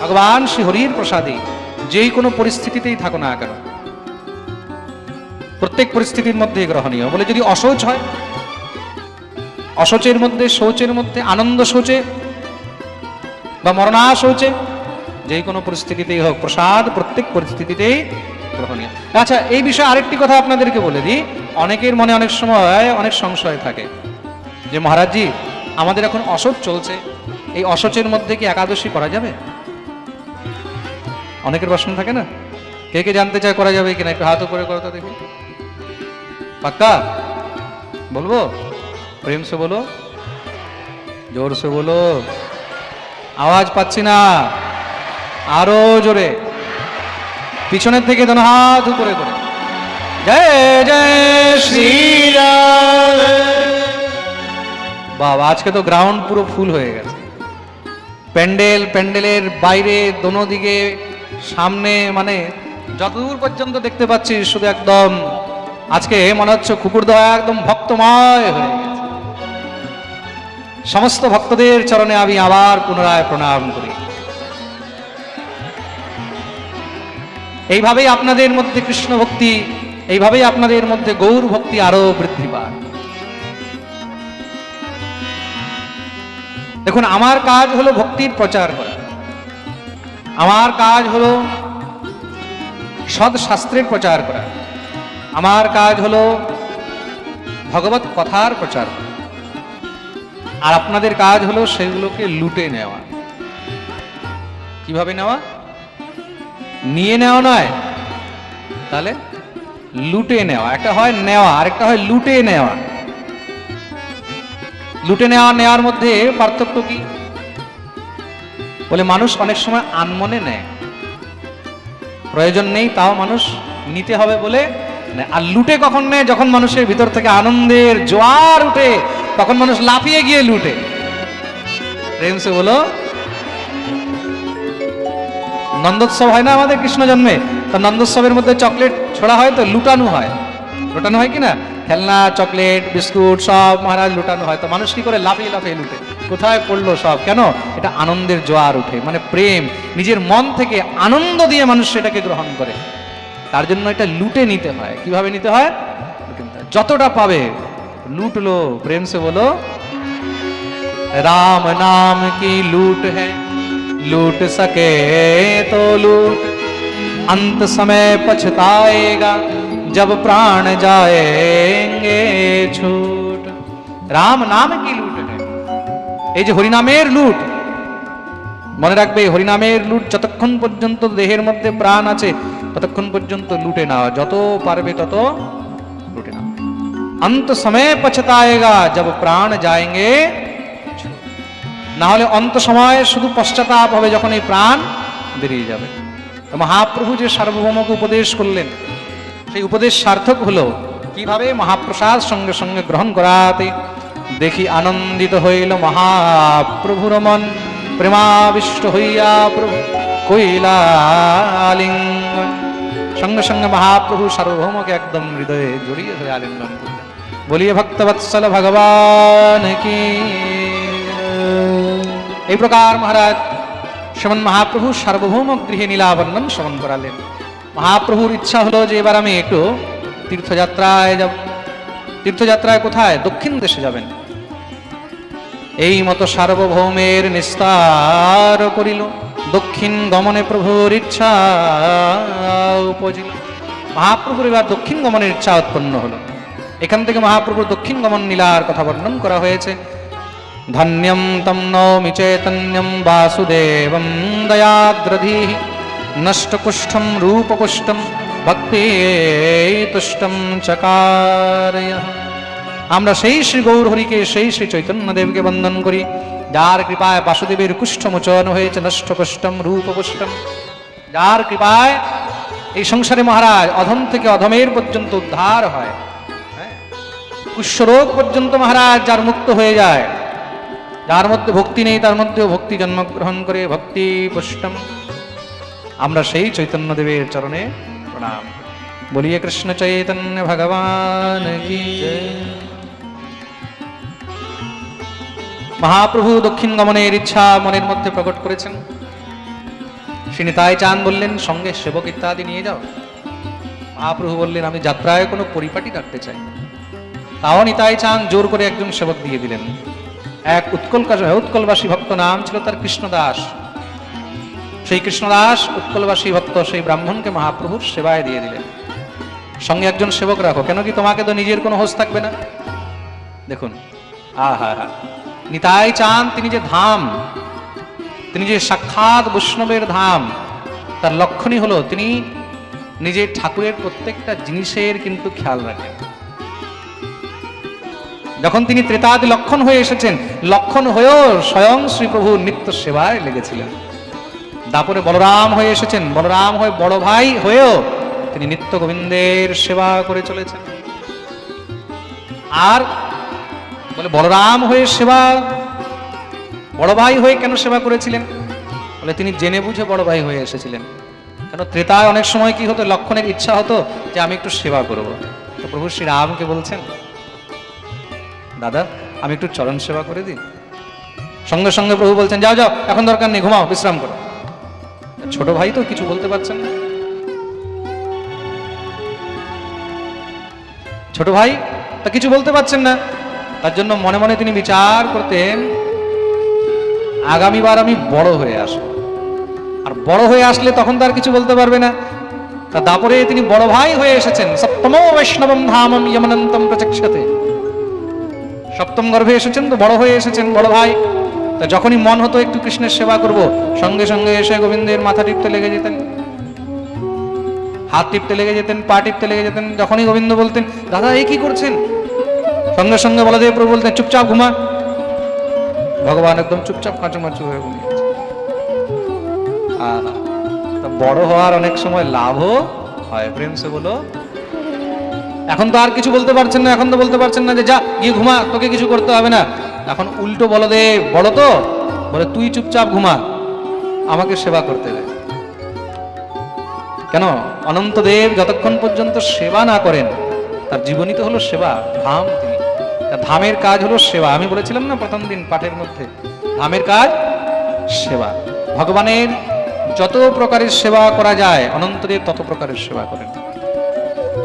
ভগবান শ্রী হরির প্রসাদে যেই কোনো পরিস্থিতিতেই থাকো না কেন। প্রত্যেক পরিস্থিতির মধ্যে গ্রহণীয়। বলে যদি অসৌচ হয়, অসৌচের মধ্যে, শৌচের মধ্যে, আনন্দ শৌচে বা মরণা শৌচে যে কোনো পরিস্থিতিতেই হোক, প্রসাদ প্রত্যেক পরিস্থিতিতেই গ্রহণীয়। আচ্ছা এই বিষয়ে আরেকটি কথা আপনাদেরকে বলে দিই। অনেকের মনে অনেক সময় অনেক সংশয় থাকে। যে মহারাজজি আমাদের এখন অসৎ চলছে। এই অসচের মধ্যে কি একাদশী করা যাবে? অনেকের প্রশ্ন থাকে না? কে কে জানতে চায় করা যাবে কিনা? একটু হাত উপরে করো তো দেখি। পাক্কা? বলব? প্রেম সে বলো? জোর সে বলো? আওয়াজ পাচ্ছি না। আরও জোরে। পিছনের থেকে যেন হাত উপরে করে। জয় জয় শ্রীরাম। বাবা আজকে তো গ্রাউন্ড পুরো ফুল হয়ে গেছে। প্যান্ডেল, প্যান্ডেলের বাইরে দোনো দিকে সামনে মানে যতদূর পর্যন্ত দেখতে পাচ্ছি, শুধু একদম আজকে মনে হচ্ছে কুকুর দেওয়া একদম ভক্তময় হয়ে গেছে। সমস্ত ভক্তদের চরণে আমি আবার পুনরায় প্রণাম করি। এইভাবেই আপনাদের মধ্যে কৃষ্ণ ভক্তি এইভাবেই আপনাদের মধ্যে গৌর ভক্তি আরও বৃদ্ধি পায়। দেখুন, আমার কাজ হলো ভক্তির প্রচার করা। আমার কাজ হলো সৎ শাস্ত্রের প্রচার করা। আমার কাজ হলো ভগবত কথার প্রচার করা। আর আপনাদের কাজ হলো সেগুলোকে লুটে নেওয়া। কীভাবে নেওয়া? নিয়ে নেওয়া নয়, তাহলে লুটে নেওয়া। একটা হয় নেওয়া, আরেকটা হয় লুটে নেওয়া। লুটে নেওয়া নেওয়ার মধ্যে পার্থক্য কি? বলে মানুষ অনেক সময় আনমনে নেয়। প্রয়োজন নেই, তাও মানুষ নিতে হবে বলে। আর লুটে কখন নেয়? যখন মানুষের ভিতর থেকে আনন্দের জোয়ার উঠে, তখন মানুষ লাফিয়ে গিয়ে লুটে। প্রেম সে বলো, নন্দোৎসব হয় না আমাদের কৃষ্ণ জন্মে? তো নন্দোৎসবের মধ্যে চকলেট ছোড়া হয় তো লুটানো হয়। লুটানো হয় কি না খেলনা চকলেট বিস্কুট সব মহারাজ লুটানো হয় তো মানুষ কি করে লাফিয়ে লাফিয়ে লুটে কোথায় পড়লো সব কেন এটা আনন্দের জোয়ার উঠে মানে প্রেম নিজের মন থেকে আনন্দ দিয়ে মানুষ সেটাকে গ্রহণ করে তার জন্য এটা লুটে নিতে হয় কিভাবে নিতে হয় লুটে নিতে হয়। যতটা পাবে লুটলো প্রেম সে বলো राम नाम की लूट है लूट सके तो लूट अंत समय पछताएगा जब प्राण जाएंगे छूट রাম নাম কি লুট है এই যে হরিনামের লুট মনে রাখবে হরিনামের লুট যতক্ষণ পর্যন্ত দেহের মধ্যে প্রাণ আছে ততক্ষণ পর্যন্ত লুটে নাও যত পারবে তত লুটে নাও अंत समय पछताएगा जब प्राण जाएंगे না হলে অন্ত সময়ে শুধু পশ্চাতাপ হবে যখন এই প্রাণ বেরিয়ে যাবে তো মহাপ্রভু যে সার্বভৌমকে উপদেশ করলেন সেই উপদেশ সার্থক হলো, কীভাবে মহাপ্রসাদ সঙ্গে সঙ্গে গ্রহণ করাতে? দেখি আনন্দিত হইল মহাপ্রভুর মন প্রেমাবিষ্ট হইয়া প্রভু কইলালিঙ্গন সঙ্গে সঙ্গে মহাপ্রভু সার্বভৌমকে একদম হৃদয়ে জড়িয়ে ধরে আলিঙ্গন বলিয়ে, ভক্তবৎসল ভগবান কি এই প্রকার মহারাজ শ্রমণ মহাপ্রভু সার্বভৌম গৃহে নীলাবর্ণন শ্রবণ করালেন। মহাপ্রভুর ইচ্ছা হলো যে এবার আমি একটু তীর্থযাত্রায় যাব। তীর্থযাত্রায় কোথায়? দক্ষিণ দেশে যাবেন। এই মতো সার্বভৌমের নিস্তার করিল। দক্ষিণ গমনে প্রভুর ইচ্ছা উপজিল। মহাপ্রভুর এবার দক্ষিণ গমনের ইচ্ছা উৎপন্ন হলো। এখান থেকে মহাপ্রভুর দক্ষিণ গমন নীলার কথা বর্ণন করা হয়েছে। ধন্যম তম নৌমি চৈতন্যম বাসুদেবম দয়াদ্রধী নষ্টকুষ্ঠম রূপকুষ্ঠম ভক্তি তুষ্টম চকারয় আমরা সেই শ্রী গৌর হরিকে সেই শ্রী চৈতন্যদেবকে বন্দন করি। যার কৃপায় বাসুদেবের কুষ্ঠমোচন হয়েছে নষ্টকুষ্ঠম রূপকুষ্ঠম যার কৃপায় এই সংসারে মহারাজ অধম থেকে অধমের পর্যন্ত উদ্ধার হয়। হ্যাঁ? কুষ্ঠরোগ পর্যন্ত মহারাজ যার মুক্ত হয়ে যায়। যার মধ্যে ভক্তি নেই, তার মধ্যেও ভক্তি জন্মগ্রহণ করে ভক্তি পুষ্টম। আমরা সেই চৈতন্যদেবের চরণে প্রণাম। বলিয়ে কৃষ্ণ চৈতন্য ভগবান মহাপ্রভু দক্ষিণ গমনের ইচ্ছা মনের মধ্যে প্রকট করেছেন। শ্রী নিতাই চান বললেন, সঙ্গে সেবক ইত্যাদি নিয়ে যাও। মহাপ্রভু বললেন, আমি যাত্রায় কোনো পরিপাটি রাখতে চাই তাও নিতাই চান জোর করে একজন সেবক দিয়ে দিলেন। এক উৎকল উৎকলবাসী ভক্ত নাম ছিল তার কৃষ্ণদাস। সেই কৃষ্ণদাস, উৎকলবাসী ভক্ত সেই ব্রাহ্মণকে মহাপ্রভুর সেবায় দিয়ে দিলেন। সঙ্গে একজন সেবক রাখো, কেন কি তোমাকে তো নিজের কোনো হোস থাকবে না? দেখুন আ হা হা নিতাই চান তিনি যে ধাম, তিনি যে সাক্ষাৎ বৈষ্ণবের ধাম, তার লক্ষণই হলো তিনি নিজের ঠাকুরের প্রত্যেকটা জিনিসের কিন্তু খেয়াল রাখেন। যখন তিনি ত্রেতাদি লক্ষণ হয়ে এসেছেন, লক্ষণ হয়েও স্বয়ং শ্রীপ্রভু নিত্য সেবায় লেগেছিলেন। দাপরে বলরাম হয়ে এসেছেন। বলরাম হয়ে বড় ভাই হয়েও তিনি নিত্য গোবিন্দের সেবা করে চলেছেন। আর বলে বলরাম হয়ে সেবা, বড় ভাই হয়ে কেন সেবা করেছিলেন? বলে তিনি জেনে বুঝে বড় ভাই হয়ে এসেছিলেন। কেন ত্রেতায় অনেক সময় কি হতো, লক্ষণের ইচ্ছা হতো যে আমি একটু সেবা করব। তো প্রভু শ্রী রামকে বলছেন, দাদা, আমি একটু চরণ সেবা করে দিই। সঙ্গে সঙ্গে প্রভু বলছেন, যাও যাও, এখন দরকার নেই, ঘুমাও, বিশ্রাম করো। ছোট ভাই তো কিছু বলতে পারছেন না। ছোট ভাই, তা কিছু বলতে পারছেন না। তার জন্য মনে মনে তিনি বিচার করতেন, আগামীবার আমি বড় হয়ে আসব। আর বড় হয়ে আসলে তখন তো আর কিছু বলতে পারবে না। তা তারপরে তিনি বড় ভাই হয়ে এসেছেন। সপ্তম বৈষ্ণবম ধামম যমনন্তম প্রচক্ষতে। সপ্তম গর্ভে এসেছেন তো বড় হয়ে এসেছেন বড় ভাই। তা যখনই মন হতো একটু কৃষ্ণের সেবা করব, সঙ্গে সঙ্গে এসে গোবিন্দের মাথা টিপতে লেগে যেতেন। হাত টিপতে লেগে যেতেন, পা টিপতে লেগে যেতেন, যখনই গোবিন্দ বলতেন, দাদা এই কি করছেন? সঙ্গে সঙ্গে বলা বলদেব প্রভু বলতেন, চুপচাপ ঘুমা। ভগবান একদম চুপচাপ কাঁচুমাচু হয়ে ঘুমিয়েছে আর বড় হওয়ার অনেক সময় লাভও হয়, প্রেম সে বলো। এখন তো আর কিছু বলতে পারছেন না, এখন তো বলতে পারছেন না যে, যা, গিয়ে ঘুমা, তোকে কিছু করতে হবে না। এখন উল্টো বলো দে, বলো তো। বলে, তুই চুপচাপ ঘুমা, আমাকে সেবা করতে দে। কেন? অনন্তদেব যতক্ষণ পর্যন্ত সেবা না করেন, তার জীবনী তো হলো সেবা, ধাম তিনি। তা ধামের কাজ হলো সেবা। আমি বলেছিলাম না প্রথম দিন পাঠের মধ্যে? ধামের কাজ, সেবা। ভগবানের যত প্রকারের সেবা করা যায় অনন্তদেব তত প্রকারের সেবা করেন।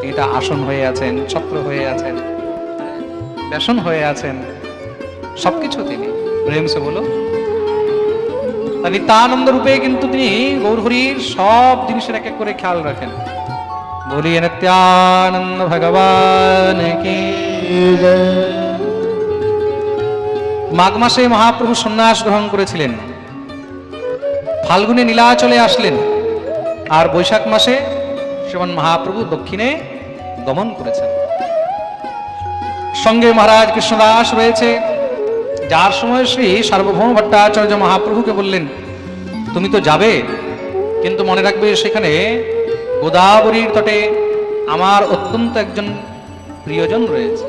এটা আসন হয়ে আছেন, ছত্র হয়ে আছেন, ব্যাসন হয়ে আছেন। সবকিছু তিনি। প্রেম সে বলো নিত্যানন্দ রূপে কিন্তু তিনি গৌরহরির সব জিনিসের এক এক করে খেয়াল রাখেন। বলিয়ে নিত্যানন্দ ভগবান কি মাঘ মাসে মহাপ্রভু সন্ন্যাস গ্রহণ করেছিলেন। ফাল্গুনে নীলাচলে আসলেন। আর বৈশাখ মাসে শ্রীমন মহাপ্রভু দক্ষিণে গমন করেছেন। সঙ্গে মহারাজ কৃষ্ণদাস রয়েছে। যার সময় শ্রী সার্বভৌম ভট্টাচার্য মহাপ্রভুকে বললেন, তুমি তো যাবে, কিন্তু মনে রাখবে সেখানে গোদাবরীর তটে আমার অত্যন্ত একজন প্রিয়জন রয়েছে।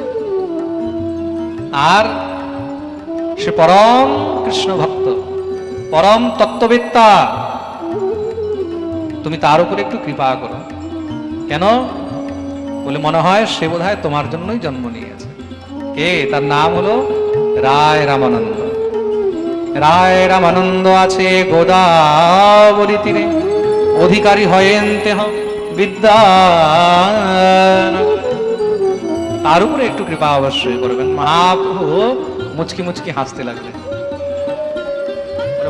আর সে পরম কৃষ্ণ ভক্ত, পরম তত্ত্ববেত্তা। তুমি তার উপরে একটু কৃপা করো। কেন? বলে মনে হয় সে বোধ তোমার জন্যই জন্ম নিয়েছে। কে? তার নাম হলো রায় রামানন্দ। রায় রামানন্দ আছে গোদাবরী তীরে। অধিকারী হয়েন তেহ বিদ্যা তার উপরে একটু কৃপা অবশ্যই করবেন। মহাপ্রভু মুচকি মুচকি হাসতে লাগলেন।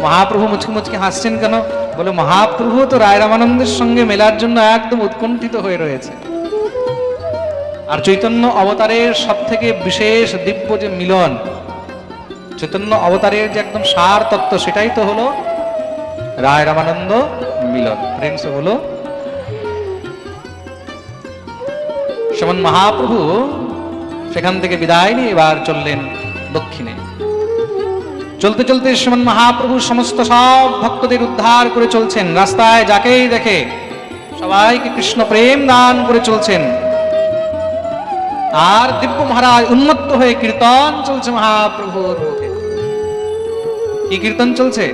মহাপ্রভু মুচকি মুচকি হাসছেন কেন? বলে, মহাপ্রভু তো রায় রামানন্দের সঙ্গে মেলার জন্য একদম উৎকণ্ঠিত হয়ে রয়েছে। আর চৈতন্য অবতারের সব থেকে বিশেষ দিব্য যে মিলন চৈতন্য অবতারের যে একদম সার তত্ত্ব, সেটাই তো হলো রায় রামানন্দ মিলন। ফ্রেন্ডস হলো সেমন মহাপ্রভু সেখান থেকে বিদায় নিয়ে এবার চললেন দক্ষিণে। চলতে চলতে শ্রীমন মহাপ্রভু সমস্ত সব ভক্তদের উদ্ধার করে চলছেন। রাস্তায় যাকেই দেখে সবাইকে কৃষ্ণ প্রেম দান করে চলছেন। আর দিব্য মহারাজ উন্মত্ত হয়ে কীর্তন চলছে মহাপ্রভুর মুখে એ કીર્તન ચલશે.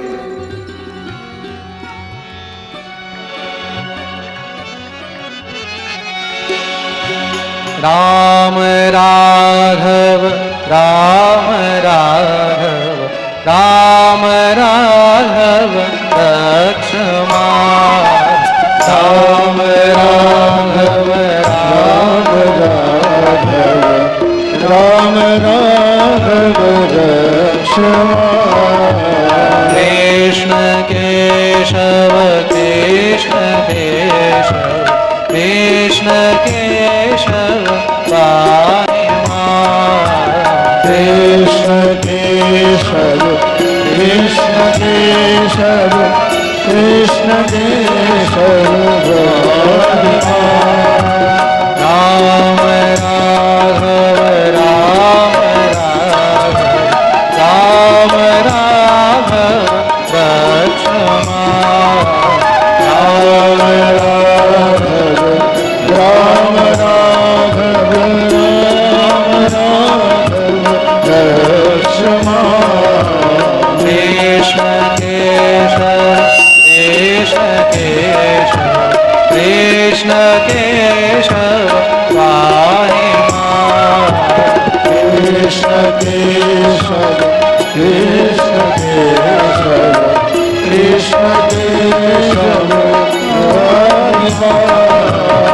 રામ રાઘવ રામ રાઘવ રામ રાઘવ લક્ષ્મા રામ રાઘવ રામ રાઘવ રામ રાઘવ લક્ષ્મા কৃষ্ণ দেশ Allah